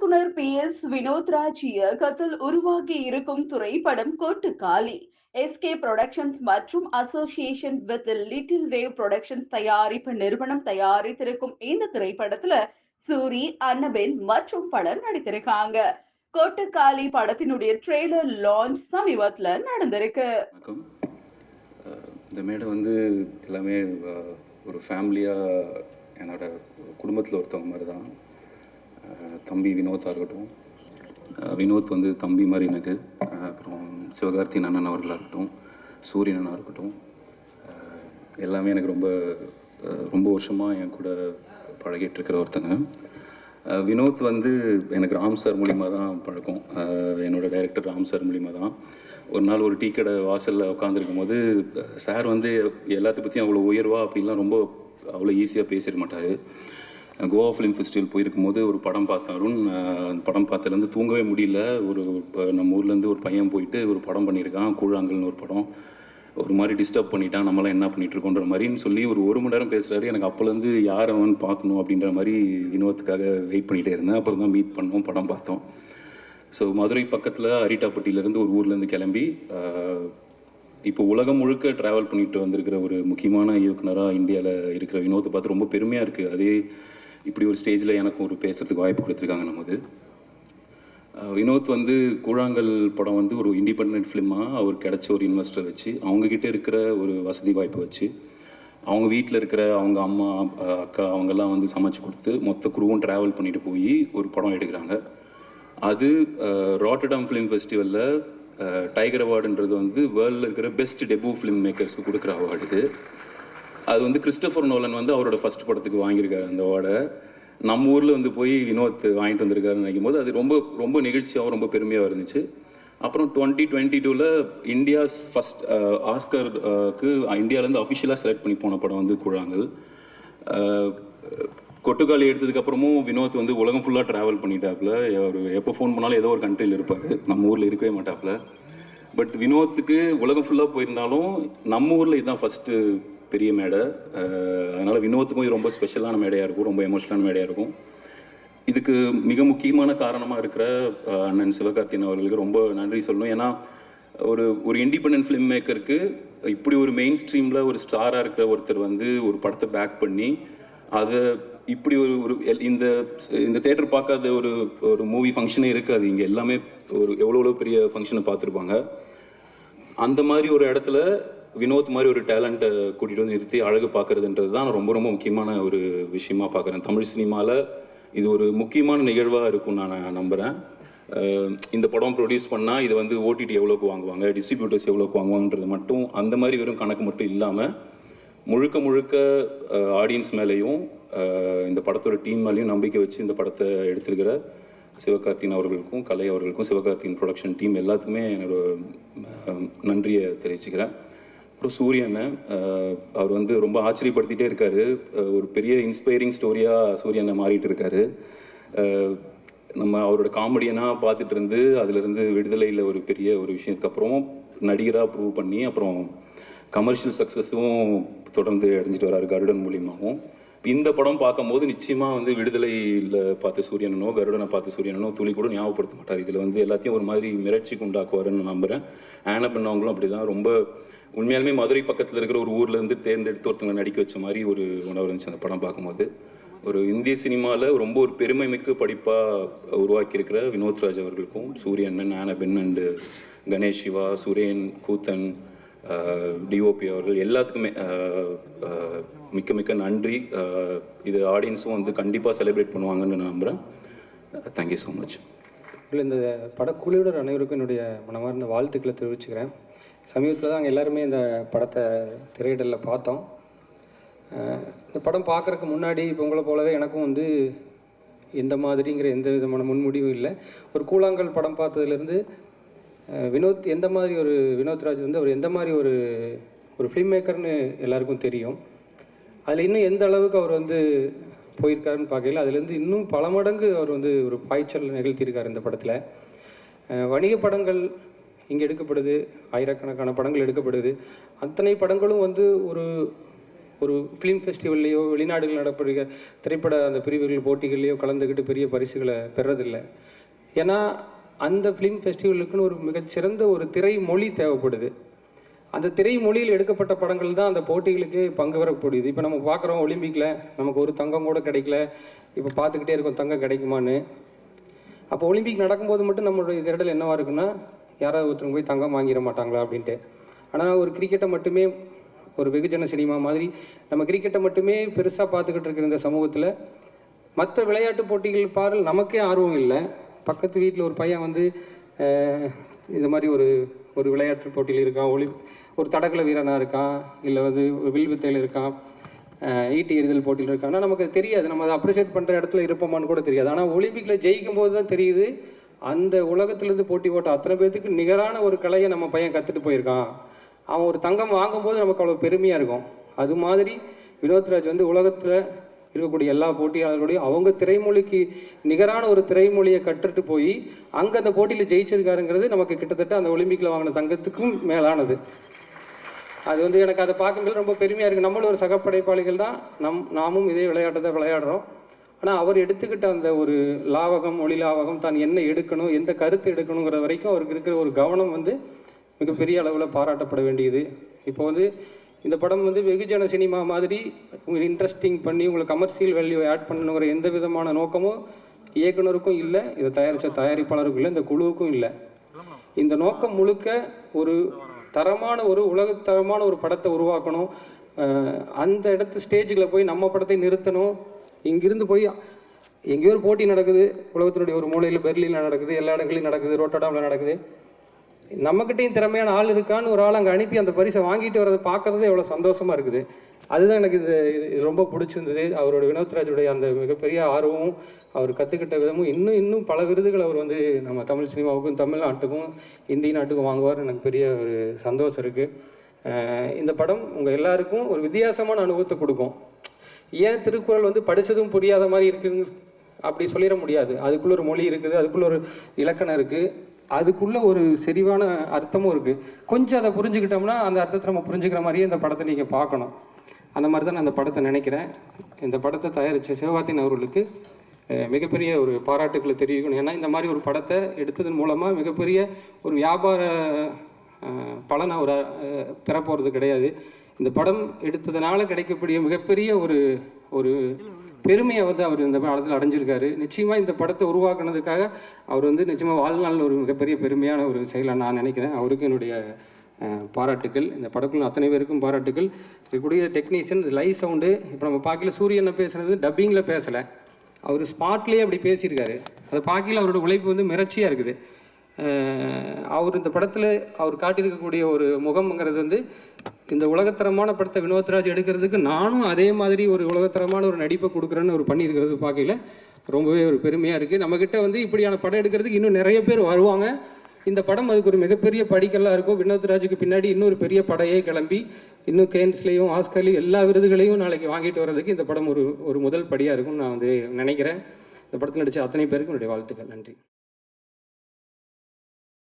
இயக்குனர் B. S. Vinodraj இயக்கத்தில் உருவாகி இருக்கும் திரைப்படம் கோட்டு காலி எஸ்கே புரொடக்ஷன்ஸ் மற்றும் association with little wave productions தயாரிப்பு நிறுவனம் தயாரித்திருக்கும் இந்த திரைப்படத்துல சூரி அன்னபென் மற்றும் பலர் நடித்திருக்காங்க. கொட்டுக்காளி படத்தினுடைய ட்ரெய்லர் லான்ச் சமீபத்துல நடந்திருக்கு. இந்த மேடை வந்து எல்லாமே ஒரு ஃபேமிலியாக என்னோட குடும்பத்தில் ஒருத்தவங்க மாதிரி தான் தம்பி வினோத்தாக இருக்கட்டும். வினோத் வந்து தம்பி மாதிரி எனக்கு. அப்புறம் சிவகார்த்தின் அண்ணன் அவர்களாக இருக்கட்டும் சூரியன் அண்ணா இருக்கட்டும். எல்லாமே எனக்கு ரொம்ப ரொம்ப வருஷமாக என் கூட பழகிட்டு இருக்கிற ஒருத்தங்க வினோத் வந்து எனக்கு ராம் சார் மூலிமா தான் பழக்கம். என்னோடய என்னோட டைரக்டர் ராம் சார் மூலிமா தான். ஒரு நாள் ஒரு டீ கடை வாசலில் உட்காந்துருக்கும் போது சார் வந்து எல்லாத்த பற்றியும் அவ்வளோ உயர்வா அப்படின்லாம் ரொம்ப அவ்வளோ ஈஸியாக பேசிட மாட்டார். கோவா ஃபிலிம் ஃபெஸ்டிவல் போயிருக்கும் போது ஒரு படம் பார்த்தேன் அருண் அந்த படம் பார்த்ததுலேருந்து தூங்கவே முடியல. ஒரு இப்போ நம்ம ஊர்லேருந்து ஒரு பையன் போயிட்டு ஒரு படம் பண்ணியிருக்கான் கூழாங்கல்னு ஒரு படம். ஒரு மாதிரி டிஸ்டர்ப் பண்ணிட்டான் நம்மளாம் என்ன பண்ணிட்டு மாதிரின்னு சொல்லி ஒரு ஒரு மணி நேரம் பேசுறாரு. எனக்கு அப்போலேருந்து யார் அவன் பார்க்கணும் அப்படின்ற மாதிரி வினோத்துக்காக வெயிட் பண்ணிகிட்டே இருந்தேன். அப்புறம் தான் மீட் பண்ணோம் படம் பார்த்தோம். ஸோ மதுரை பக்கத்தில் அரிட்டாப்பட்டியிலேருந்து ஒரு ஊர்லேருந்து கிளம்பி இப்போ உலகம் முழுக்க ட்ராவல் பண்ணிட்டு வந்திருக்கிற ஒரு முக்கியமான இயக்குனராக இந்தியாவில் இருக்கிற வினோத்தை பார்த்து ரொம்ப பெருமையாக இருக்குது அதே இப்படி ஒரு ஸ்டேஜில் எனக்கும் ஒரு பேசுகிறதுக்கு வாய்ப்பு கொடுத்துருக்காங்க நமது வினோத் வந்து கூழாங்கல் படம் வந்து ஒரு இண்டிபெண்ட் ஃபிலிமாக அவர் கிடச்ச ஒரு இன்வெஸ்டரை வச்சு அவங்கக்கிட்ட இருக்கிற ஒரு வசதி வாய்ப்பு வச்சு அவங்க வீட்டில் இருக்கிற அவங்க அம்மா அக்கா அவங்கெல்லாம் வந்து சமைச்சு கொடுத்து மொத்த குருவும் ட்ராவல் பண்ணிட்டு போய் ஒரு படம் எடுக்கிறாங்க. அது ராட்டடாம் ஃபிலிம் ஃபெஸ்டிவலில் டைகர் அவார்டுன்றது வந்து வேர்ல்டில் இருக்கிற பெஸ்ட் டெபு ஃபிலிம் மேக்கர்ஸ்க்கு கொடுக்குற அவார்டு இது. அது வந்து கிறிஸ்டபர் நோலன் வந்து அவரோட ஃபர்ஸ்ட் படத்துக்கு வாங்கியிருக்காரு அந்த அவார்டை நம்ம ஊரில் வந்து போய் வினோத் வாங்கிட்டு வந்திருக்காருன்னு நினைக்கும் போது அது ரொம்ப ரொம்ப நிகழ்ச்சியாகவும் ரொம்ப பெருமையாக இருந்துச்சு. அப்புறம் டுவெண்ட்டி டுவெண்ட்டி டூவில் இந்தியாஸ் ஃபஸ்ட் ஆஸ்கருக்கு இந்தியாவிலேருந்து அஃபிஷியலாக செலக்ட் பண்ணி போன படம் வந்து கூழாங்கல். கொட்டுக்காலி கொட்டுக்காளி வினோத் வந்து உலகம் ஃபுல்லாக ட்ராவல் பண்ணிட்டாப்புல. அவர் எப்போ ஃபோன் பண்ணாலும் ஏதோ ஒரு கண்ட்ரியில் இருப்பார். நம்ம ஊரில் இருக்கவே மாட்டாப்புல. பட் வினோத்துக்கு உலகம் ஃபுல்லாக போயிருந்தாலும் நம்ம ஊரில் இதுதான் ஃபஸ்ட்டு பெரிய மேடை. அதனால் வினோத்துக்கும் இது ரொம்ப ஸ்பெஷலான மேடையாக இருக்கும். ரொம்ப எமோஷனலான மேடையாக இருக்கும். இதுக்கு மிக முக்கியமான காரணமாக இருக்கிற அண்ணன் சிவகார்த்தியன் அவர்களுக்கு ரொம்ப நன்றி சொல்லணும். ஏன்னா ஒரு ஒரு இண்டிபெண்டன்ட் ஃபிலிம் மேக்கருக்கு இப்படி ஒரு மெயின் ஸ்ட்ரீமில் ஒரு ஸ்டாராக இருக்கிற ஒருத்தர் வந்து ஒரு படத்தை பேக் பண்ணி அதை இப்படி ஒரு ஒரு எல்- இந்த இந்த தேட்டர் பார்க்காத ஒரு ஒரு மூவி ஃபங்க்ஷனே இருக்காது. இங்கே எல்லாமே ஒரு எவ்வளோ எவ்வளோ பெரிய ஃபங்க்ஷனை பார்த்துருப்பாங்க. அந்த மாதிரி ஒரு இடத்துல வினோத் மாதிரி ஒரு டேலண்ட்டை கூட்டிகிட்டு வந்து நிறுத்தி அழகு பார்க்கறதுன்றது தான் ரொம்ப ரொம்ப முக்கியமான ஒரு விஷயமா பார்க்குறேன். தமிழ் சினிமாவில் இது ஒரு முக்கியமான நிகழ்வாக இருக்கும்னு நான் நம்புகிறேன் இந்த படம் ப்ரொடியூஸ் பண்ணால் இது வந்து ஓடிடி எவ்வளோக்கு வாங்குவாங்க டிஸ்ட்ரிபியூட்டர்ஸ் எவ்வளோக்கு வாங்குவாங்கன்றது மட்டும் அந்த மாதிரி வெறும் கணக்கு மட்டும் இல்லாமல் முழுக்க முழுக்க ஆடியன்ஸ் மேலேயும் இந்த படத்தோட டீம் மேலேயும் நம்பிக்கை வச்சு இந்த படத்தை எடுத்திருக்கிற சிவகார்த்தின் அவர்களுக்கும் கலை அவர்களுக்கும் சிவகார்த்தின் ப்ரொடக்ஷன் டீம் எல்லாத்துக்குமே என்னோட நன்றியை தெரிவிச்சுக்கிறேன். அப்புறம் சூரியனை அவர் வந்து ரொம்ப ஆச்சரியப்படுத்திகிட்டே இருக்காரு. ஒரு பெரிய இன்ஸ்பைரிங் ஸ்டோரியாக சூரியனை மாறிட்டு இருக்காரு. நம்ம அவரோட காமெடியனாக பார்த்துட்டு இருந்து அதுலேருந்து விடுதலையில் ஒரு பெரிய ஒரு விஷயத்துக்கு அப்புறம் நடிகராக ப்ரூவ் பண்ணி அப்புறம் கமர்ஷியல் சக்ஸஸும் தொடர்ந்து அடைஞ்சிட்டு வராரு கருடன் மூலியமாகவும் இந்த படம் பார்க்கும்போது நிச்சயமாக வந்து விடுதலையில் பார்த்த சூரியனோ கருடனை பார்த்த சூரியனோ துளி கூட ஞாபகப்படுத்த மாட்டார். இதில் வந்து எல்லாத்தையும் ஒரு மாதிரி மிரட்சிக்கு உண்டாக்குவாருன்னு நம்புகிறேன் ஆன பண்ணவங்களும் அப்படி தான் ரொம்ப உண்மையாலுமே மதுரை பக்கத்தில் இருக்கிற ஒரு ஊர்லேருந்து தேர்ந்தெடுத்து ஒருத்தவங்க நடிக்க வச்ச மாதிரி ஒரு உணவு இருந்துச்சு அந்த படம் பார்க்கும்போது. ஒரு இந்திய சினிமாவில் ரொம்ப ஒரு பெருமை மிக்க படிப்பாக உருவாக்கியிருக்கிற வினோத்ராஜ் அவர்களுக்கும் சூரியண்ணன் ஆனபென் அண்டு கணேஷ் சிவா சுரேன் கூத்தன் டிஓபி அவர்கள் எல்லாத்துக்குமே மிக்க மிக்க நன்றி. இது ஆடியன்ஸும் வந்து கண்டிப்பாக செலிப்ரேட் பண்ணுவாங்கன்னு நான் நம்புகிறேன் தேங்க்யூ ஸோ மச் இல்லை இந்த படக்குழுவினர் அனைவருக்கும் என்னுடைய மனமார்ந்த வாழ்த்துக்களை தெரிவிச்சுக்கிறேன். சமீபத்தில் தான் அங்கே எல்லாருமே இந்த படத்தை திரையிடலில் பார்த்தோம். இந்த படம் பார்க்குறக்கு முன்னாடி இப்போ உங்களை போலவே எனக்கும் வந்து எந்த மாதிரிங்கிற எந்த விதமான முன்முடிவும் இல்லை. ஒரு கூழாங்கல் படம் பார்த்ததுலேருந்து வினோத் எந்த மாதிரி ஒரு வினோத் ராஜ் வந்து அவர் எந்த மாதிரி ஒரு ஒரு ஃபிலிம் மேக்கர்னு எல்லாருக்கும் தெரியும். அதில் இன்னும் எந்த அளவுக்கு அவர் வந்து போயிருக்காருன்னு பார்க்கல. அதுலேருந்து இன்னும் பல மடங்கு அவர் வந்து ஒரு பாய்ச்சல் நிகழ்த்தியிருக்கார் இந்த படத்தில். வணிக படங்கள் இங்கே எடுக்கப்படுது ஆயிரக்கணக்கான படங்கள் எடுக்கப்படுது. அத்தனை படங்களும் வந்து ஒரு ஒரு ஃபிலிம் ஃபெஸ்டிவல்லையோ வெளிநாடுகள் நடப்படுகிற திரைப்பட அந்த பிரிவுகள் போட்டிகள்லையோ கலந்துக்கிட்டு பெரிய பரிசுகளை பெறதில்லை. ஏன்னா அந்த ஃபிலிம் ஃபெஸ்டிவலுக்குன்னு ஒரு மிகச்சிறந்த ஒரு திரை மொழி தேவைப்படுது. அந்த திரை மொழியில் எடுக்கப்பட்ட படங்கள் தான் அந்த போட்டிகளுக்கு பங்கு வரக்கூடியது. இப்போ நம்ம பார்க்குறோம் ஒலிம்பிக்கில் நமக்கு ஒரு தங்கம் கூட கிடைக்கல. இப்போ பார்த்துக்கிட்டே இருக்கோம் தங்கம் கிடைக்குமான்னு. அப்போ ஒலிம்பிக் நடக்கும்போது மட்டும் நம்மளுடைய திரடல் என்னவாக இருக்குன்னா யாராவது ஒருத்தவங்க போய் தங்கம் வாங்கிட மாட்டாங்களா அப்படின்ட்டு. ஆனால் ஒரு கிரிக்கெட்டை மட்டுமே ஒரு வெகுஜன சினிமா மாதிரி நம்ம கிரிக்கெட்டை மட்டுமே பெருசாக பார்த்துக்கிட்டு இருக்கிற இந்த சமூகத்தில் மற்ற விளையாட்டு போட்டிகள் பாரு நமக்கே ஆர்வம் இல்லை. பக்கத்து வீட்டில் ஒரு பையன் வந்து இது இந்த மாதிரி ஒரு ஒரு விளையாட்டு போட்டியில் இருக்கான். ஒளி ஒரு தடகள வீரனாக இருக்கான். இல்லை வந்து ஒரு வில்வித்தையில் இருக்கான். ஈட்டி எறிதல் போட்டியில் இருக்கான்னா நமக்கு தெரியாது. நம்ம அதை அப்ரிஷியேட் பண்ணுற இடத்துல இருப்போமான்னு கூட தெரியாது. ஆனால் ஒலிம்பிக்கில் ஜெயிக்கும் போது தான் தெரியுது. அந்த உலகத்திலேருந்து போட்டி போட்ட அத்தனை பேர்த்துக்கு நிகரான ஒரு கலையை நம்ம பையன் கற்றுட்டு போயிருக்கான். அவன் ஒரு தங்கம் வாங்கும்போது நமக்கு அவ்வளோ பெருமையாக இருக்கும். அது மாதிரி வினோத்ராஜ் வந்து உலகத்தில் இருக்கக்கூடிய எல்லா போட்டியாளர்களையும் அவங்க திரைமொழிக்கு நிகரான ஒரு திரைமொழியை கற்றுட்டு போய் அங்கே அந்த போட்டியில் ஜெயிச்சிருக்காருங்கிறது நமக்கு கிட்டத்தட்ட அந்த ஒலிம்பிக்கில் வாங்கின தங்கத்துக்கும் மேலானது. அது வந்து எனக்கு அதை பார்க்கும்போது ரொம்ப பெருமையாக இருக்குது நம்மளும் ஒரு சகப்படைப்பாளிகள் தான். நம் நாமும் இதே விளையாட்டை தான் விளையாடுறோம். ஆனால் அவர் எடுத்துக்கிட்ட அந்த ஒரு லாவகம் ஒளி லாவகம் தான் என்ன எடுக்கணும் எந்த கருத்து எடுக்கணுங்கிற வரைக்கும் அவருக்கு இருக்கிற ஒரு கவனம் வந்து மிகப்பெரிய அளவில் பாராட்டப்பட வேண்டியது. இப்போ வந்து இந்த படம் வந்து வெகுஜன சினிமா மாதிரி உங்களுக்கு இன்ட்ரெஸ்டிங் பண்ணி உங்களுக்கு கமர்ஷியல் வேல்யூ ஆட் பண்ணணுங்கிற எந்த விதமான நோக்கமும் இயக்குனருக்கும் இல்லை இதை தயாரித்த தயாரிப்பாளருக்கும் இல்லை இந்த குழுவுக்கும் இல்லை. இந்த நோக்கம் முழுக்க ஒரு தரமான ஒரு உலகத்தரமான ஒரு படத்தை உருவாக்கணும். அந்த இடத்து ஸ்டேஜில் போய் நம்ம படத்தை நிறுத்தணும். இங்கிருந்து போய் எங்கேயோ ஒரு போட்டி நடக்குது உலகத்தினுடைய ஒரு மூலையில் பெர்லினில் நடக்குது எல்லா இடங்களையும் நடக்குது ரோட்டடாமில் நடக்குது. நம்மக்கிட்டையும் திறமையான ஆள் இருக்கான்னு ஒரு ஆள் அங்கே அனுப்பி அந்த பரிசை வாங்கிட்டு வரதை பார்க்கறது எவ்வளோ சந்தோஷமாக இருக்குது. அதுதான் எனக்கு இது இது இது ரொம்ப பிடிச்சிருந்தது. அவரோட வினோத்ராஜுடைய அந்த மிகப்பெரிய ஆர்வமும் அவர் கற்றுக்கிட்ட விதமும் இன்னும் இன்னும் பல விருதுகள் அவர் வந்து நம்ம தமிழ் சினிமாவுக்கும் தமிழ்நாட்டுக்கும் இந்திய நாட்டுக்கும் வாங்குவார் எனக்கு பெரிய ஒரு சந்தோஷம் இருக்குது இந்த படம் உங்கள் எல்லாருக்கும் ஒரு வித்தியாசமான அனுபவத்தை கொடுக்கும். ஏன் திருக்குறள் வந்து படித்ததும் புரியாத மாதிரி இருக்குன்னு அப்படி சொல்லிட முடியாது. அதுக்குள்ள ஒரு மொழி இருக்குது அதுக்குள்ள ஒரு இலக்கணம் இருக்குது அதுக்குள்ள ஒரு செறிவான அர்த்தமும் இருக்குது கொஞ்சம் அதை புரிஞ்சுக்கிட்டோம்னா அந்த அர்த்தத்தை நம்ம புரிஞ்சுக்கிற மாதிரியே இந்த படத்தை நீங்கள் பார்க்கணும். அந்த மாதிரி தான் நான் அந்த படத்தை நினைக்கிறேன். இந்த படத்தை தயாரித்த சிவகார்த்தின் அவர்களுக்கு மிகப்பெரிய ஒரு பாராட்டுக்களை தெரிவிக்கணும். ஏன்னா இந்த மாதிரி ஒரு படத்தை எடுத்ததன் மூலமாக மிகப்பெரிய ஒரு வியாபார பலனை அவர் பெறப்போகிறது கிடையாது. இந்த படம் எடுத்ததுனால கிடைக்கக்கூடிய மிகப்பெரிய ஒரு ஒரு பெருமையை வந்து அவர் இந்த படத்தில் அடைஞ்சிருக்காரு. நிச்சயமாக இந்த படத்தை உருவாக்குனதுக்காக அவர் வந்து நிச்சயமாக வாழ்நாளில் ஒரு மிகப்பெரிய பெருமையான ஒரு செயலாக நான் நினைக்கிறேன். அவருக்கு என்னுடைய பாராட்டுக்கள். இந்த படக்குழு அத்தனை பேருக்கும் பாராட்டுக்கள். இருக்கக்கூடிய டெக்னீஷியன் லைவ் சவுண்டு இப்போ நம்ம பார்க்கல சூரியனை பேசுனது டப்பிங்கில் பேசலை. அவர் ஸ்பாட்லேயே அப்படி பேசியிருக்காரு. அதை பார்க்கல அவரோட உழைப்பு வந்து மிரட்சியாக இருக்குது. அவர் இந்த படத்தில் அவர் காட்டியிருக்கக்கூடிய ஒரு முகம்ங்கிறது வந்து இந்த உலகத்தரமான படத்தை வினோத்ராஜ் எடுக்கிறதுக்கு நானும் அதே மாதிரி ஒரு உலகத்தரமான ஒரு நடிப்பை கொடுக்குறேன்னு ஒரு பண்ணியிருக்கிறது பார்க்கல ரொம்பவே ஒரு பெருமையாக இருக்குது நம்மக்கிட்ட வந்து இப்படியான படம் எடுக்கிறதுக்கு இன்னும் நிறைய பேர் வருவாங்க. இந்த படம் அதுக்கு ஒரு மிகப்பெரிய படிக்கல்லாக இருக்கும். வினோத்ராஜுக்கு பின்னாடி இன்னொரு பெரிய படையே கிளம்பி இன்னும் கேன்ஸ்லேயும் ஆஸ்கர்லேயும் எல்லா விருதுகளையும் நாளைக்கு வாங்கிட்டு வர்றதுக்கு இந்த படம் ஒரு ஒரு முதல் படியாக இருக்கும்னு நான் வந்து நினைக்கிறேன். இந்த படத்தில் நடித்த அத்தனை பேருக்கும் என்னுடைய வாழ்த்துக்கள். நன்றி.